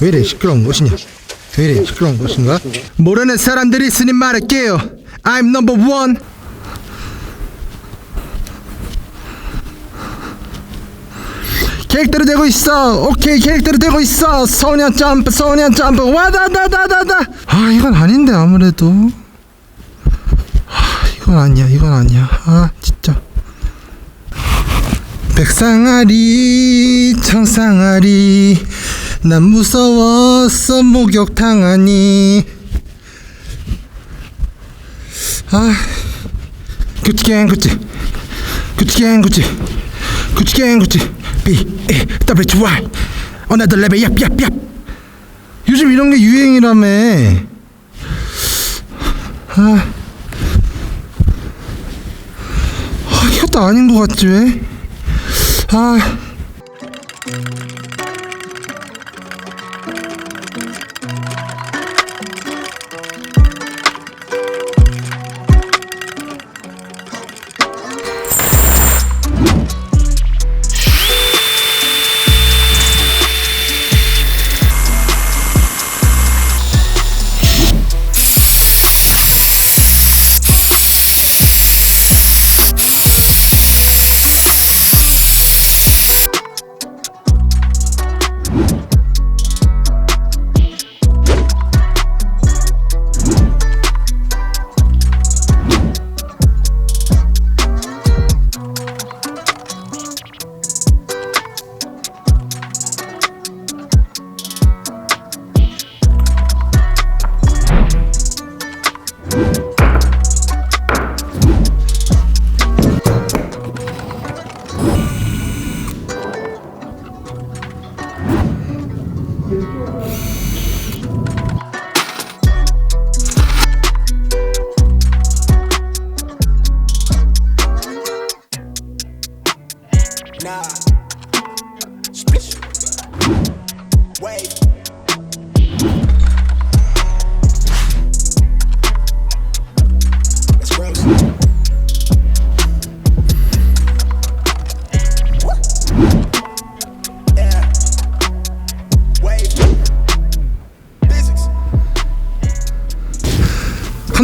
왜 이래 시끄러운 것이냐? 왜 이래 시끄러운 것인가? 모르는 사람들이 있으니 말할게요. I'm number one. 캐릭터로 되고 있어. 오케이 캐릭터로 되고 있어. 소년 점프, 소년 점프. 와다다다다다. 아 이건 아닌데 아무래도. 아 이건 아니야, 이건 아니야. 아 진짜. 백상아리 청상아리 난 무서웠어 목욕탕하니 아 구찌갱 구찌 구찌갱 구찌 구찌갱 구찌 B A W Y. 어나더 레벨 얍얍 얍 요즘 이런 게 유행이라며. 아, 아 이것도 아닌 것 같지 왜? 아.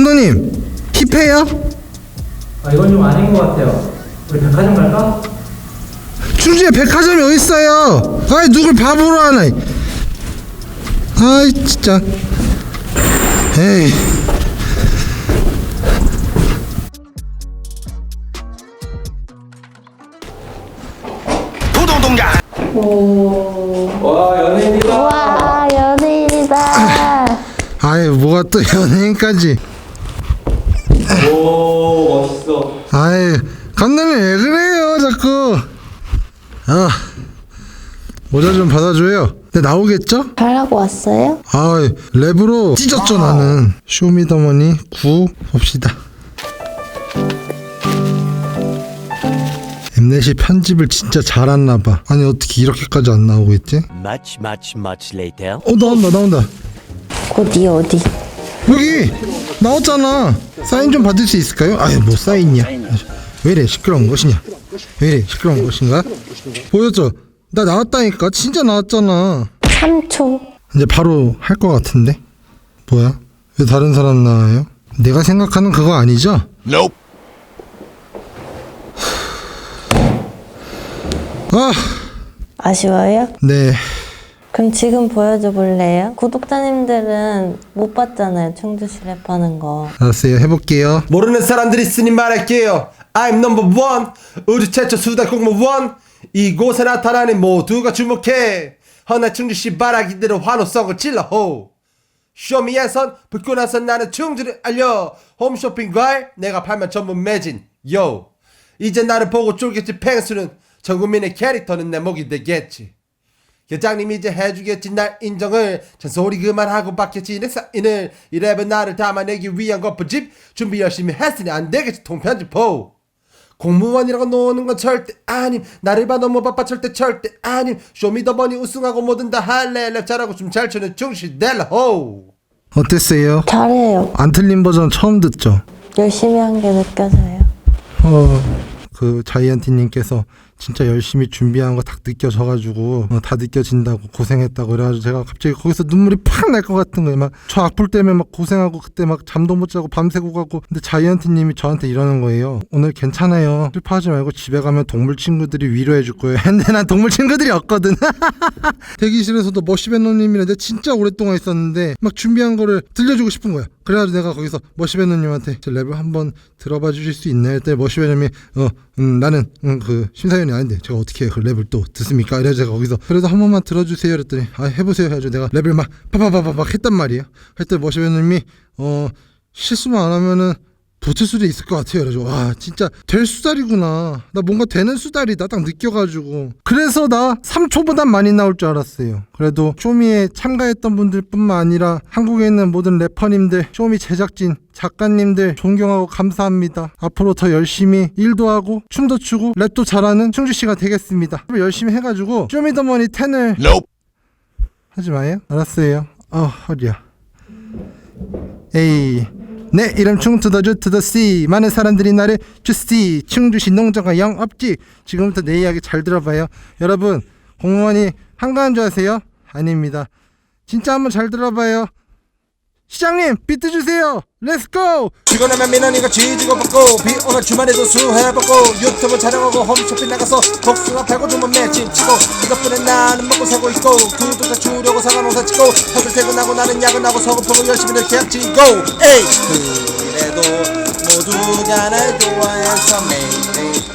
감독님 힙해요? 아, 이건 좀 아닌 것 같아요. 우리 백화점 갈까? 충주에 백화점이 어딨어요? 아이 누굴 바보로 하나 아이 진짜 에이 와, 연예인이다. 와 연예인이다. 아이 뭐가 또 연예인까지 오, 멋있어. 아이 감독님 왜 그래요 자꾸 아 모자 좀 받아줘요 네 나오겠죠? 잘하고 왔어요? 아 랩으로 찢었죠 나는 쇼미더머니 9 봅시다 엠넷이 편집을 진짜 잘했나 봐 아니 어떻게 이렇게까지 안 나오고 있지? Much, much, much later. 어 나온다 나온다 어디 어디? 여기 나왔잖아 사인 좀 받을 수 있을까요? 아유 뭐 사인이야 왜 이래 시끄러운 것이냐 왜 이래 시끄러운 것인가 보였죠? 나 나왔다니까 진짜 나왔잖아 3초. 이제 바로 할 것 같은데 뭐야 왜 다른 사람 나와요? 내가 생각하는 그거 아니죠? Nope. 아, 아쉬워요? 네 그럼 지금 보여줘 볼래요? 구독자님들은 못 봤잖아요. 충주시 랩하는 거. 알았어요 해볼게요 모르는 사람들이 있으니 말할게요. I'm number one. 우주 최초 수다 공무원. 이곳에 나타나는 모두가 주목해. 허나 충주시 바라기대로 환호성을 질러 호. 쇼미에선 붙고 나서 나는 충주를 알려. 홈쇼핑 과일 내가 팔면 전문 매진. 요. 이제 나를 보고 쫄겠지 펭수는 전 국민의 캐릭터는 내 목이 되겠지. 계장님 이제 해주겠지 날 인정을 잔소리 그만하고 받겠지 내 사인을 이 랩은 나를 담아내기 위한 거푸집 준비 열심히 했으니 안 되겠지 통편집 호 공무원이라고 노는 건 절대 아님 나를 봐 너무 바빠 절대 절대 아님 쇼미더머니 우승하고 뭐든 다 할래 랩 잘하고 춤잘 추는 중시 델라 호 어땠어요? 잘해요. 안 틀린 버전 처음 듣죠? 열심히 한 게 느껴져요. 어, 그 자이언티님께서 진짜 열심히 준비한 거 다 느껴져가지고 어, 다 느껴진다고 고생했다고 그래가지고 제가 갑자기 거기서 눈물이 팍 날 것 같은 거예요. 막 저 악플 때문에 막 고생하고 그때 막 잠도 못 자고 밤새고 가고. 근데 자이언트님이 저한테 이러는 거예요 오늘 괜찮아요. 슬퍼하지 말고 집에 가면 동물 친구들이 위로해 줄 거예요. 근데 난 동물 친구들이 없거든. 대기실에서도 머시베노님이랑 내가 진짜 오랫동안 있었는데 막 준비한 거를 들려주고 싶은 거야 그래가지고 내가 거기서 머시베노님한테 제 랩을 한번 들어봐 주실 수 있나요? 했더니 머시베노님이 어 음, 나는 음, 그 심사위원이 아닌데 제가 어떻게 그 랩을 또 듣습니까? 이래서 제가 거기서 그래도 한 번만 들어주세요 그랬더니 아 해보세요 해가지고 내가 랩을 막 파파파파박 했단 말이에요 했더니 머시베노님이 어 실수만 안 하면은 붙을 수도 있을 것 같아요. 그래서 와 진짜 될 수달이구나. 나 뭔가 되는 수달이다 딱 느껴가지고 그래서 나 3초보단 많이 나올 줄 알았어요. 그래도 쇼미에 참가했던 분들뿐만 아니라 한국에 있는 모든 래퍼님들, 쇼미 제작진, 작가님들 존경하고 감사합니다. 앞으로 더 열심히 일도 하고 춤도 추고 랩도 잘하는 충주 씨가 되겠습니다. 열심히 해가지고 쇼미더머니 10을 하지 마요. 알았어요. 어 허리야. 에이 내 이름 충 투더주 투더 씨 많은 사람들이 나를 주씨 충주시 농장과 영업직 지금부터 내 이야기 잘 들어봐요. 여러분 공무원이 한가한 줄 아세요? 아닙니다. 진짜 한번 잘 들어봐요 시장님 비트 주세요. 렛츠고 피곤하면 민원이가 쥐지고 받고 비 오면 주말에도 수해보고 유튜브 촬영하고 홈쇼핑 나가서 복숭아 팔고 주문 매진 치고 이덕분에 나는 먹고 살고 있고 구독자 주려고 사과 농사 짓고 다들 퇴근하고 나는 야근하고 서글프고 열심히 늘 계약 지고 에이! 그래도 모두가 날 좋아해서 매일